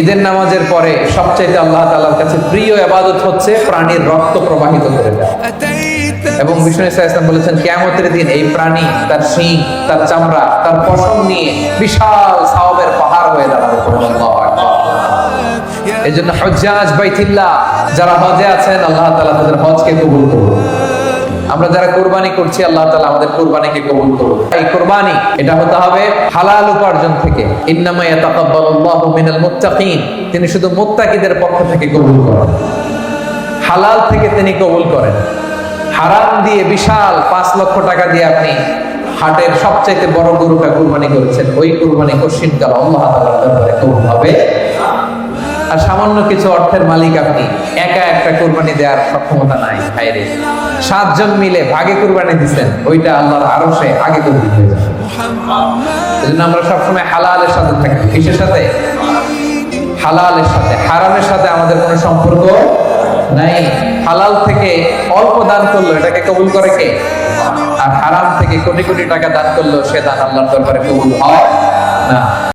ঈদের নামাজের পরে সবচাইতে আল্লাহ তাআলার কাছে প্রিয় ইবাদত হচ্ছে প্রাণীর রক্ত প্রবাহিত করে এবং বিষ্ণু ইসলাম বলেছেন, কেয়ামতের দিন এই প্রাণী, তার শিং, তার চামড়া, তার পশম নিয়ে বিশাল সাওয়াবের পাহাড় হয়ে দাঁড়াবে। এই জন্য হজ্জাজ বাইতিল্লাহ, যারা হজে আছেন, আল্লাহ তালা তাদের হজকে কবুল করুন। আমরা যারা কোরবানি করছি, আল্লাহ তাআলা আমাদের কোরবানিকে কবুল করুন এই কোরবানি, এটা হতে হবে হালাল উপার্জন থেকে। তিনি শুধু মুত্তাকিদের পক্ষ থেকে কবুল করেন। হালাল থেকে তিনি কবুল করেন। হারাম দিয়ে বিশাল পাঁচ লক্ষ টাকা দিয়ে আপনি হাটের সবচাইতে বড় গরুটা কুরবানি করেছেন। ওই কুরবানি কশিনকাল কবুল হবে আর সামান্য কিছু অর্থের মালিক আপনি। একা একটা কুরবানি দেওয়ার সক্ষমতা নাই, ভাইরে। সাতজন মিলে ভাগে কুরবানি দিচ্ছেন ওইটা আল্লাহর আরশে আগে কবুল হয়ে যাবে। এজন্য আমরা সবসময় হালালের সাথে থাকি। কিসের সাথে? হালালের সাথে। হারামের সাথে আমাদের কোনো সম্পর্ক নাই। হালাল থেকে অল্প দান করল, এটাকে কবুল করে কে? আর হারাম থেকে কোটি কোটি টাকা দান করল, সে দান আল্লাহর দরবারে কবুল হয় না।